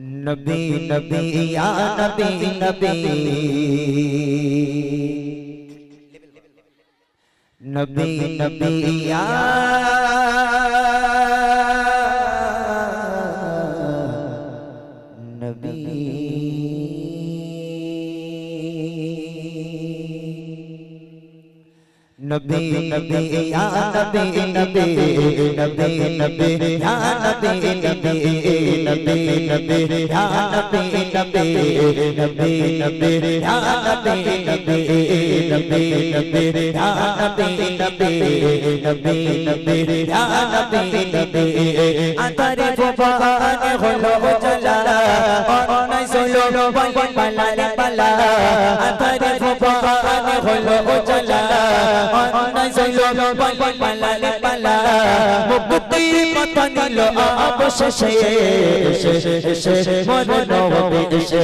নবী নবী ইয়া নবী নবী নবী। নবী। ইয়া নবী নবী ইয়া নবী নবী নবী নবী ইয়া নবী নবী নবী নবী ইয়া নবী নবী নবী নবী ইয়া নবী নবী নবী নবী ইয়া নবী নবী নবী নবী ইয়া নবী নবী আতারে ফুবানে হলো জালা অনাই সলো বল পালা রে পালা হলো জালা অনাই সলো বল পালা মুক্তির কথা নিল অবশেষে মর নবী এসে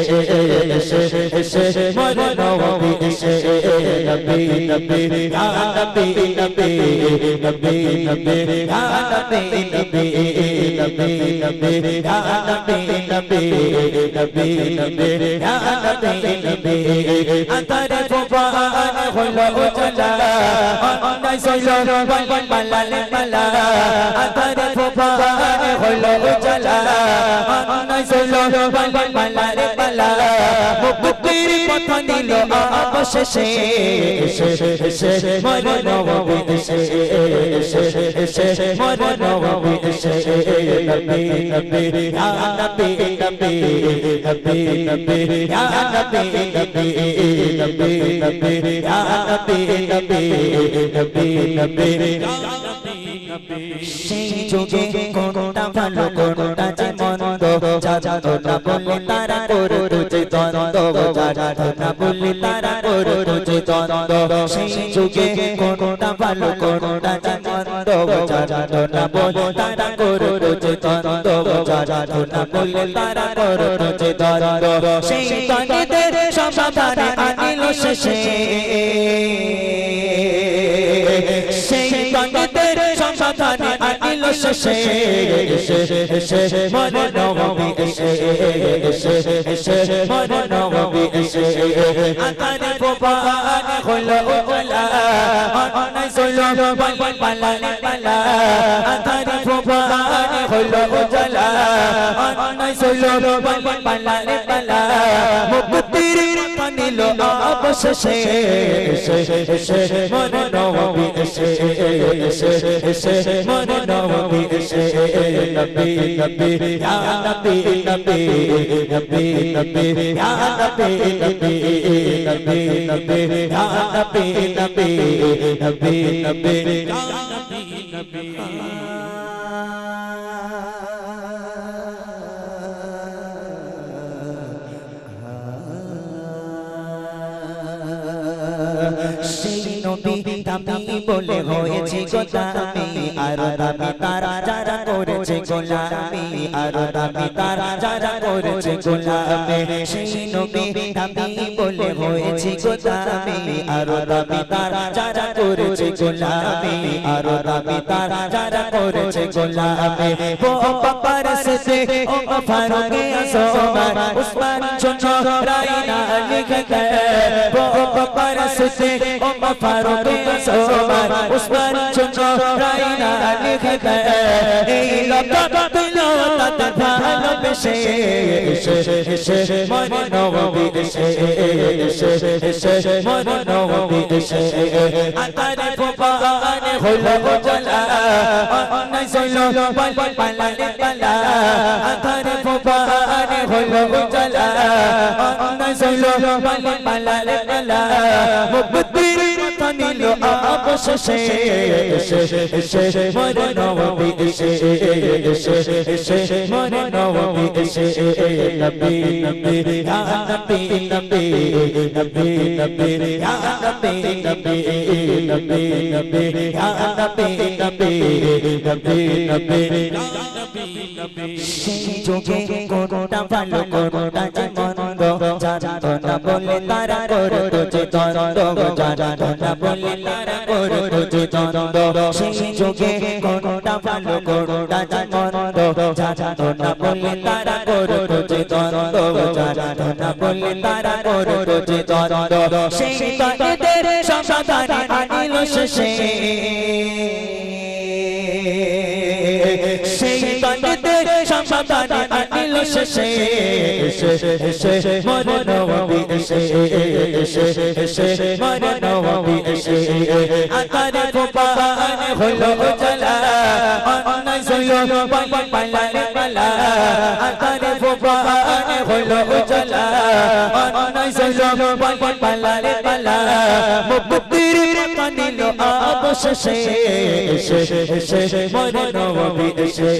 এসে এসে নবী নবী ইয়া নবী নবী নবী নবী নবী নবী নবী নবী নবী নবী নবী নবী ইয়া নবী নবী আতারে ফুবান হলো অনাই সইলো বল পালা রে পালা আতারে ফুবান হলো জালা অনাই সইলো রে পালা মুক্তির পথ নিল অবশেষে মর নবী এসে এসে মর নবী এসে নবী নবী ইয়া নবী নবী নবী নবী ইয়া নবী নবী নবী নবী ইয়া নবী নবী নবী নবী সেই যুগে কোনটা ভালো কোনটা যে মন্দ জানো না বলে তারা করো যে দ্বন্দ্ব জানো না বলে তারা করো যে দ্বন্দ্ব সেই যুগে কোনটা ভালো কোনটা যে মন্দ জানো না বলে তারা করো যে দ্বন্দ্ব জানো না বলে তারা করো যে দ্বন্দ্ব সেই দ্বন্দ্বের সমাধানে আনিল শেষে আনিল শেষে মর নবী এসে মর নবী এসে আকারে গোপান হলো ওলা অনাই সইলো বল পালা পালা মুক্তির পানিল অবশেষে মর নবী এসে মর নবী এসে নবী নবী ইয়া নবী নবী নবী নবী ইয়া নবী নবী নবী নবী ইয়া নবী নবী নবী নবী সেই নবী দামি বলে হয়েছে কথা আমি আর দামি তারা যারা করেছে গোলামি আর দামি তারা যারা করেছে গোলামি সেই নবী দামি বলে হয়েছে গোলামি আর দামি তারা যারা করেছে গোলামি আর দামি তারা যারা করেছে গোলামি ও বাবার সে ও ফারুকে আসমান উসমান ছোট রাইনা লিখে ও বাবার সে ও ফারুকে আসমান উসমান ছোট রাইনা লিখে ভালোবেসে মর নবী এসে নবী আতারে ফুবানে হলো জলা অনাই সইলো পালা পালা আতারে ফুবানে হলো জলা অনাই সইলো পালা পালা মুক্তির কথা নিল অবশেষে মর নবী এসে এসে মর নবী এসে নবী নবী ইয়া নবী নবী নবী নবী ইয়া নবী নবী নবী নবী ইয়া নবী নবী নবী নবী সেই যোগে কোনটা ভালো কোনটা যে মন্দ না বলে তারা করো যে দ্বন্দ্ব জানো না বলে তারা করো যে দ্বন্দ্ব সেই যোগে কোনটা ভালো কোনটা যে মন্দ জানো বলে তারা করো যে দ্বন্দ্ব ধনা বলে তারা করো যে দ্বন্দ্ব সেই তাদের সমাধানে আনিল শেষে সেই তাদের সমাধানে আনিল শেষে মরে নবী এসে এসে মরে নবী এসে আকারে ফুপানে হলো জ্বালা অন্যায় সইল পালা পালা আকারে ফুপানে হলো জ্বালা অন্যায় সইল পালা পালা মুক্তির কানিল অবশেষে এসে এসে মরে নবী এসে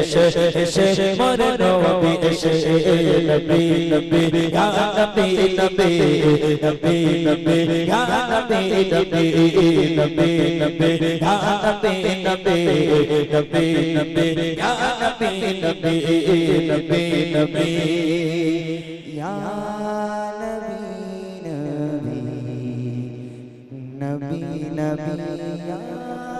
এসে এসে মরে নবী এসে নবী নবী ইয়া নবী নবী নবী নবী ইয়া নবী নবী নবী নবী ইয়া নবী নবী নবী নবী ইয়া নবী নবী নবী নবী ইয়া নবী নবী নবী